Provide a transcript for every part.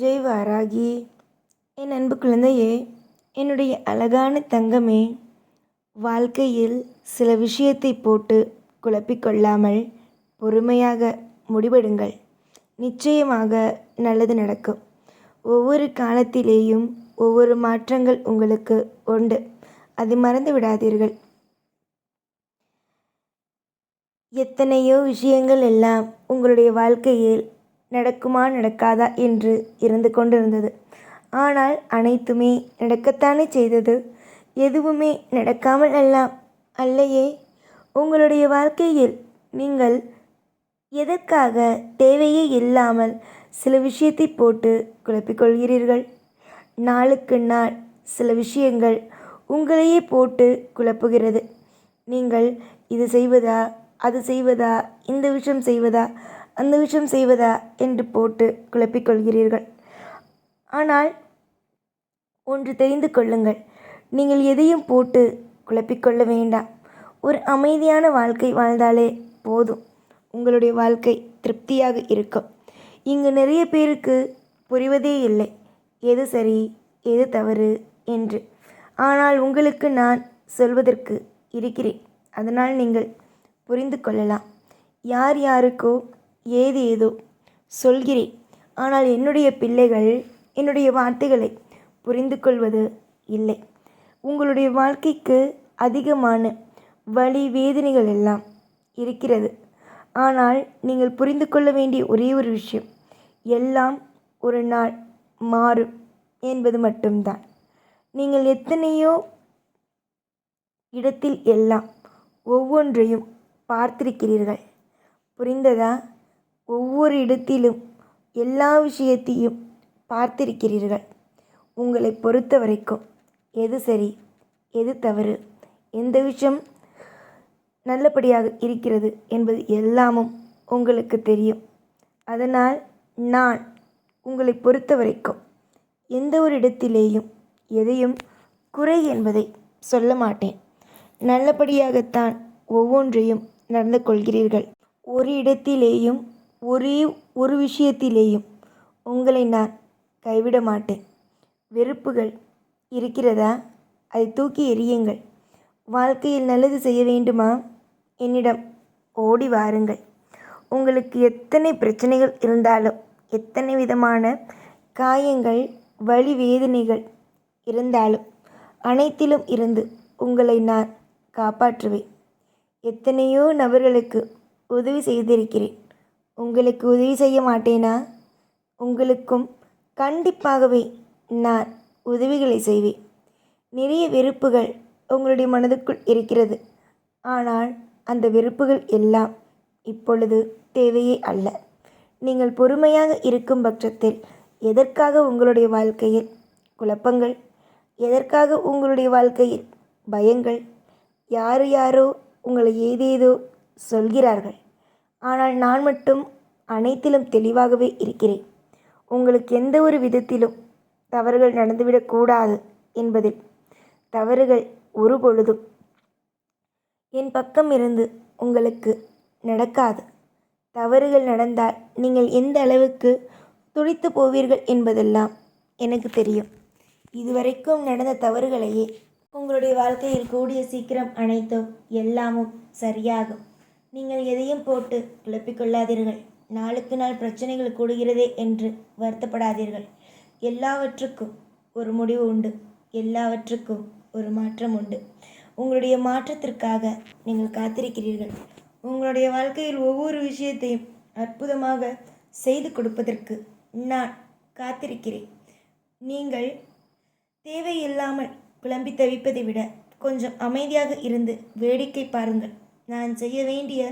ஜெய் வாராகி. என் அன்பு குழந்தையே என்னுடைய அழகான தங்கமே வாழ்க்கையில் சில விஷயத்தை போட்டு குழப்பிக்கொள்ளாமல் பொறுமையாக முடிவெடுங்கள். நிச்சயமாக நல்லது நடக்கும். ஒவ்வொரு காலத்திலேயும் ஒவ்வொரு மாற்றங்கள் உங்களுக்கு உண்டு. அதை மறந்து விடாதீர்கள். எத்தனையோ விஷயங்கள் எல்லாம் உங்களுடைய வாழ்க்கையில் நடக்குமா நடக்காதா என்று இருந்து கொண்டிருந்தது. ஆனால் அனைத்துமே நடக்கத்தானே செய்தது? எதுவுமே நடக்காமல் எல்லாம் அல்லையே. உங்களுடைய வாழ்க்கையில் நீங்கள் எதற்காக தேவையே இல்லாமல் சில விஷயத்தை போட்டு குழப்பிக்கொள்கிறீர்கள் நாளுக்கு நாள் சில விஷயங்கள் உங்களையே போட்டு குழப்புகிறது. நீங்கள் இது செய்வதா அது செய்வதா இந்த விஷயம் செய்வதா அந்த விஷயம் செய்வதா என்று போட்டு குழப்பிக்கொள்கிறீர்கள். ஆனால் ஒன்று தெரிந்து கொள்ளுங்கள். நீங்கள் எதையும் போட்டு குழப்பிக்கொள்ள வேண்டாம். ஒரு அமைதியான வாழ்க்கை வாழ்ந்தாலே போதும். உங்களுடைய வாழ்க்கை திருப்தியாக இருக்கும். இங்கு நிறைய பேருக்கு புரிவதே இல்லை. எது சரி எது தவறு என்று. ஆனால் உங்களுக்கு நான் சொல்வதற்கு இருக்கிறேன். அதனால் நீங்கள் புரிந்து கொள்ளலாம். யார் யாருக்கோ ஏது ஏதோ சொல்கிறேன். ஆனால் என்னுடைய பிள்ளைகள் என்னுடைய வார்த்தைகளை புரிந்து கொள்வது இல்லை. உங்களுடைய வாழ்க்கைக்கு அதிகமான வலி வேதனைகள் எல்லாம் இருக்கிறது. ஆனால் நீங்கள் புரிந்து கொள்ள வேண்டிய ஒரே ஒரு விஷயம் எல்லாம் ஒரு நாள் மாறும் என்பது மட்டும்தான். நீங்கள் எத்தனையோ இடத்தில் எல்லாம் ஒவ்வொன்றையும் பார்த்திருக்கிறீர்கள். புரிந்ததா? ஒவ்வொரு இடத்திலும் எல்லா விஷயத்தையும் பார்த்திருக்கிறீர்கள். உங்களை பொறுத்த வரைக்கும் எது சரி எது தவறு எந்த விஷயம் நல்லபடியாக இருக்கிறது என்பது எல்லாமும் உங்களுக்கு தெரியும். அதனால் நான் உங்களை பொறுத்த வரைக்கும் எந்த ஒரு இடத்திலேயும் எதையும் குறை என்பதை சொல்ல மாட்டேன். நல்லபடியாகத்தான் ஒவ்வொன்றையும் நடந்து கொள்கிறீர்கள். ஒரு இடத்திலேயும் ஒரே ஒரு விஷயத்திலேயும் உங்களை நான் கைவிட மாட்டேன். வெறுப்புகள் இருக்கிறதா? அதை தூக்கி எறியுங்கள். வாழ்க்கையில் நல்லது செய்ய வேண்டுமா? என்னிடம் ஓடி வாருங்கள். உங்களுக்கு எத்தனை பிரச்சனைகள் இருந்தாலும் எத்தனை விதமான காயங்கள் வலி வேதனைகள் இருந்தாலும் அனைத்திலும் இருந்து உங்களை நான் காப்பாற்றுவேன். எத்தனையோ நபர்களுக்கு உதவி செய்திருக்கிறேன். உங்களுக்கு உதவி செய்ய மாட்டேனா? உங்களுக்கும் கண்டிப்பாகவே நான் உதவிகளை செய்வேன். நிறைய வெறுப்புகள் உங்களுடைய மனதுக்குள் இருக்கிறது. ஆனால் அந்த வெறுப்புகள் எல்லாம் இப்பொழுது தேவையே அல்ல. நீங்கள் பொறுமையாக இருக்கும் பட்சத்தில் எதற்காக உங்களுடைய வாழ்க்கையில் குழப்பங்கள்? எதற்காக உங்களுடைய வாழ்க்கையில் பயங்கள்? யார் யாரோ உங்களை ஏதேதோ சொல்கிறார்கள். ஆனால் நான் மட்டும் அனைத்திலும் தெளிவாகவே இருக்கிறேன். உங்களுக்கு எந்த ஒரு விதத்திலும் தவறுகள் நடந்துவிடக்கூடாது என்பதில் தவறுகள் ஒரு பொழுதும் என் பக்கம் இருந்து உங்களுக்கு நடக்காது. தவறுகள் நடந்தால் நீங்கள் எந்த அளவுக்கு துடித்து போவீர்கள் என்பதெல்லாம் எனக்கு தெரியும். இதுவரைக்கும் நடந்த தவறுகளையே உங்களுடைய வாழ்க்கையில் கூடிய சீக்கிரம் அனைத்தும் எல்லாமும் சரியாகும். நீங்கள் எதையும் போட்டு குழப்பிக்கொள்ளாதீர்கள். நாளுக்கு நாள் பிரச்சனைகள் கூடுகிறதே என்று வருத்தப்படாதீர்கள். எல்லாவற்றுக்கும் ஒரு முடிவு உண்டு. எல்லாவற்றுக்கும் ஒரு மாற்றம் உண்டு. உங்களுடைய மாற்றத்திற்காக நீங்கள் காத்திருக்கிறீர்கள். உங்களுடைய வாழ்க்கையில் ஒவ்வொரு விஷயத்தையும் அற்புதமாக செய்து கொடுப்பதற்கு நான் காத்திருக்கிறேன். நீங்கள் தேவையில்லாமல் குழம்பி தவிப்பதை விட கொஞ்சம் அமைதியாக இருந்து வேடிக்கை பாருங்கள். நான் செய்ய வேண்டிய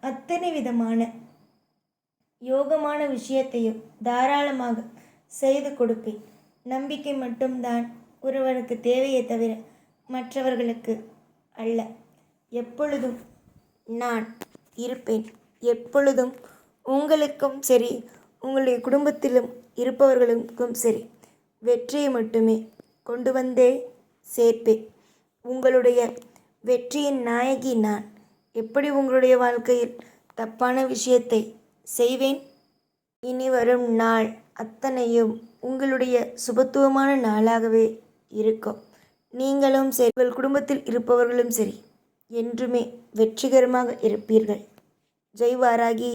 அத்தனை விதமான யோகமான விஷயத்தையும் தாராளமாக செய்து கொடுப்பேன். நம்பிக்கை மட்டும்தான் ஒருவனுக்கு தேவையே தவிர மற்றவர்களுக்கு அல்ல. எப்பொழுதும் நான் இருப்பேன். எப்பொழுதும் உங்களுக்கும் சரி உங்களுடைய குடும்பத்திலும் இருப்பவர்களுக்கும் சரி வெற்றியை மட்டுமே கொண்டு வந்தே சேர்ப்பேன். உங்களுடைய வெற்றியின் நாயகி நான். எப்படி உங்களுடைய வாழ்க்கையில் தப்பான விஷயத்தை செய்வேன்? இனி வரும் நாள் அத்தனையும் உங்களுடைய சுபத்துவமான நாளாகவே இருக்கும். நீங்களும் சரி உங்கள் குடும்பத்தில் இருப்பவர்களும் சரி என்றுமே வெற்றிகரமாக இருப்பீர்கள். ஜெய் வாராகி